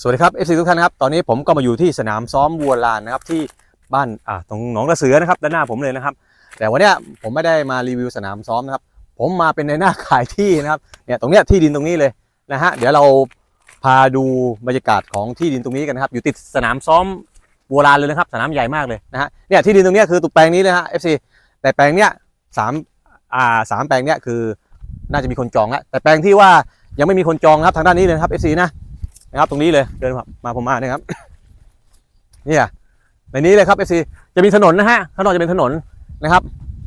สวัสดีครับเอฟซีทุกท่านครับตอนนี้ผมก็มาอยู่ที่สนามซ้อมวัวลานนะครับที่บ้านอ่าตรงหนองกระเสือนะครับด้านหน้าผมเลยนะครับ แต่วันนี้ผมไม่ได้มารีวิวสนามซ้อมนะครับ ผมมาเป็นในหน้าขายที่นะครับเนี่ยตรงเนี้ยที่ดินตรงนี้เลยนะฮะเดี๋ยวเราพาดูบรรยากาศของที่ดินตรงนี้กันนะครับ อยู่ติดสนามซ้อมวัวลานเลยนะครับ สนามใหญ่มากเลยนะฮะเนี่ยที่ดินตรงเนี้ยคือตุกแปลงนี้เลยฮะเอฟซีแต่แปลงเนี้ยสามอ่าสามแปลงเนี้ยคือน่าจะมีคนจองแล้วแต่แปลงที่ว่ายังไม่มีคนจองนะครับทางด้านนี้เลยครับเอฟซีนะ นะครับ ตรงนี้เลยเดินมาผมมาเนี่ยครับเนี่ยในนี้เลยครับเอฟซีจะมีถนนนะฮะข้างนอกจะเป็นถนนนะครับ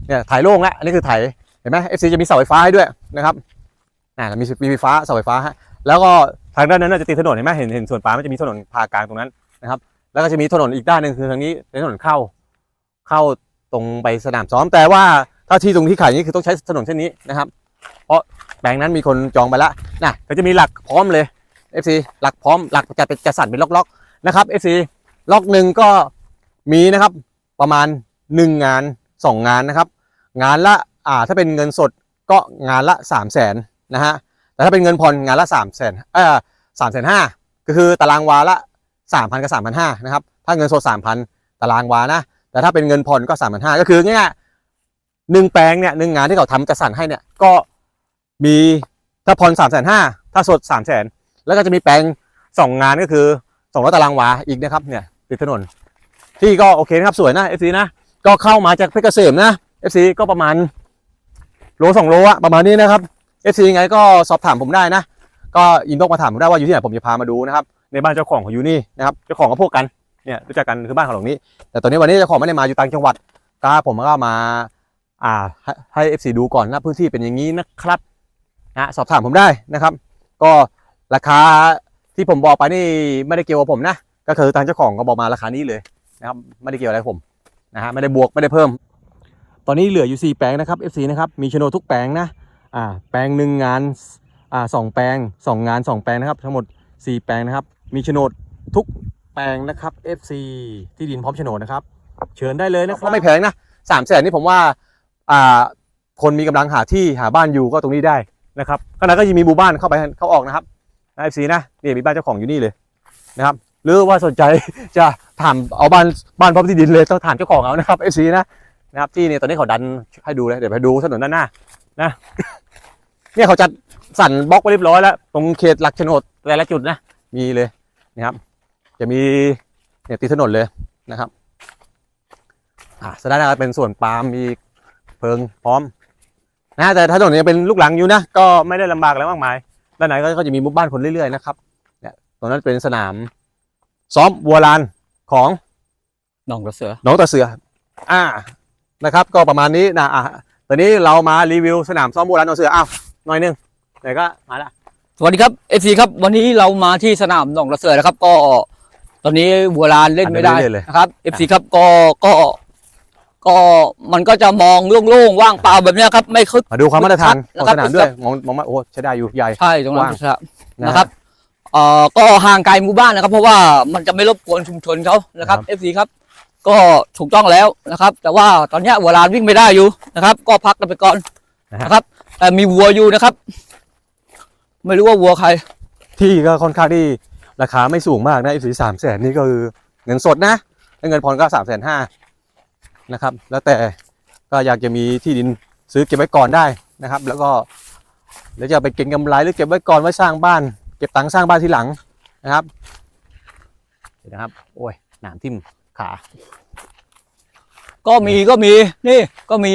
เนี่ยถ่ายโล่งแล้วอันนี้คือถ่ายเห็นไหมเอฟซีจะมีเสาไฟฟ้าให้ด้วยนะครับอ่ามีมีไฟฟ้าเสาไฟฟ้าฮะแล้วก็ทางด้านนั้นนะจะติดถนนเห็นไหมเห็นเห็นส่วนปลามันจะมีถนนพากลางตรงนั้นนะครับ แล้วก็จะมีถนนอีกด้านหนึ่งคือทางนี้เป็นถนนเข้า เข้าตรงไปสนามซ้อมแต่ว่าถ้าที่ตรงที่ขายนี้คือต้องใช้ถนนเส้นนี้นะครับ เพราะแปลงนั้นมีคนจองไปแล้วนะก็จะมีหลักพร้อมเลย FC หลักพร้อมหลักจะเป็นจะสั่นเป็นล็อกๆนะครับ FC ล็อกหนึ่งก็มีนะครับประมาณ 1 งาน 2 งานนะครับ งานละอ่าถ้าเป็นเงินสดก็งานละ3 0 0แสนนะฮะแต่ถ้าเป็นเงินผ่อนงานละ3 0 0แสนเออสามแสนห้าก็คือตารางวาละ3,000กับ3,500นะครับถ้าเงินสด3,000ตารางวานะแต่ถ้าเป็นเงินผ่อนก็3,500ก็คือง่ายๆหนึ่งแปลงเนี่ยหนึ่งงานที่เขาทำจะสั่นให้เนี่ยก็มีถ้าผ่อน3 5 0 0 0ถ้าสด3 0 0 0 0 แล้วก็จะมีแปลงสองงานก็คือสองร้อยตารางวาอีกนะครับเนี่ยติดถนน ที่ก็โอเคนะครับสวยนะ FC นะก็เข้ามาจากเพชรเกษมนะ FC ก็ประมาณโลสองโลอะประมาณนี้นะครับ FC ยังไงก็สอบถามผมได้นะ ก็อินบ็อกมาถามผมได้ว่าอยู่ที่ไหนผมจะพามาดูนะครับในบ้านเจ้าของของอยู่นี่นะครับเจ้าของก็พวกกันเนี่ยรู้จักกันคือบ้านของหลังนี้ แต่ตอนนี้วันนี้เจ้าของไม่ได้มาอยู่ต่างจังหวัดก็ผมก็มาอ่าให้ให้ FC ดูก่อนนะพื้นที่เป็นอย่างนี้นะครับนะสอบถามผมได้นะครับ ก็ ราคาที่ผมบอกไปนี่ไม่ได้เกี่ยวกับผมนะ ก็คือทางเจ้าของก็บอกมาราคานี้เลยนะครับไม่ได้เกี่ยวอะไรผมนะฮะไม่ได้บวกไม่ได้เพิ่ม ตอนนี้เหลืออยู่ 4 แปลงนะครับ FC นะครับมีโฉนดทุกแปลงนะอ่าแปลงหนึ่งงานอ่าสองแปลงสองงานสองแปลงนะครับ ทั้งหมด 4 แปลงนะครับ มีโฉนดทุกแปลงนะครับ FC ที่ดินพร้อมโฉนดนะครับ เชิญได้เลยนะครับไม่แพงนะสามแสนนี่ผมว่าอ่าคนมีกำลังหาที่หาบ้านอยู่ก็ตรงนี้ได้นะครับขณะก็ยังมีหมู่บ้านเข้าไปเข้าออกนะครับ ไอซีนะนี่มีบ้านเจ้าของอยู่นี่เลยนะครับหรือว่าสนใจจะถามเอาบ้านบ้านพร้อมที่ดินเลยต้องถามเจ้าของเอานะครับไอซีนะนะครับที่เนี่ตอนนี้เขาดันให้ดูเลยเดี๋ยวไปดูถนนด้านหน้านะเนี่ยเขาจัดสั่นบล็อกไว้เรียบร้อยแล้วตรงเขตหลักโฉนดแต่ละจุดนะมีเลยนะครับ จะมีเนี่ยติดถนนเลยนะครับอ่าสดงว่าเป็นส่วนปาล์มมีเพิงพร้อมนะแต่ถนนนี้เป็นลูกหลังอยู่นะก็ไม่ได้ลำบากอะไรมากมาย ด้านในก็จะมีหมู่บ้านคนเรื่อยๆนะครับเนี่ยตรงนั้นเป็นสนาม ซ้อมวัวลานของหนองกระเสือหนองตาเสือ อ่านะครับ ก็ประมาณนี้นะอะตอนนี้เรามารีวิวสนามซ้อมวัวลานหนองเสืออ้าวหน่อยหนึงไหนก็มาละสวัสดีครับเอฟซีครับวันนี้เรามาที่สนามหนองกระเสือนะครับ ก็ ตอนนี้บัวลานเล่นไม่ได้อะเดี๋ยวเล่นเลยนะครับเอฟซีครับก็ก็ ก็มันก็จะมองโล่งๆว่างเปล่าแบบเนี้ยครับ ไม่คึก มาดูความมาตรฐานขนะองครับสนามด้วยมองมองมาโอ้ใช้ได้อยู่ใหญ่ใช่ตรงนั้นว่างครับนะนะคครัรับบเอ่อก็ห่างไกลหมู่บ้านนะครับ เพราะว่ามันจะไม่รบกวนชุมชนเขานะครับครับเอฟซีครับ ก็ถูกต้องแล้วนะครับ แต่ว่าตอนเนี้ยบัวลานวิ่งไม่ได้อยู่นะครับ ก็พักกันไปก่อนนะครับแต่มีวัวอยู่นะครับ ไม่รู้ว่าวัวใคร ที่ก็ค่อนข้างที่ราคาไม่สูงมากนะอีสามแสนนี่ก็คือเงินสดนะถ้าเงินผ่อนก็สามแสนห้า นะครับ แล้วแต่ก็อยากจะมีที่ดินซื้อเก็บไว้ก่อนได้นะครับ แล้วก็แล้วจะไปเก็งกำไรหรือเก็บไว้ก่อนไว้สร้างบ้าน เก็บตังค์สร้างบ้านทีหลังนะครับเห็นนะครับ โอ้ยหนามทิ่มขา ก็มีก็มีนี่ก็มี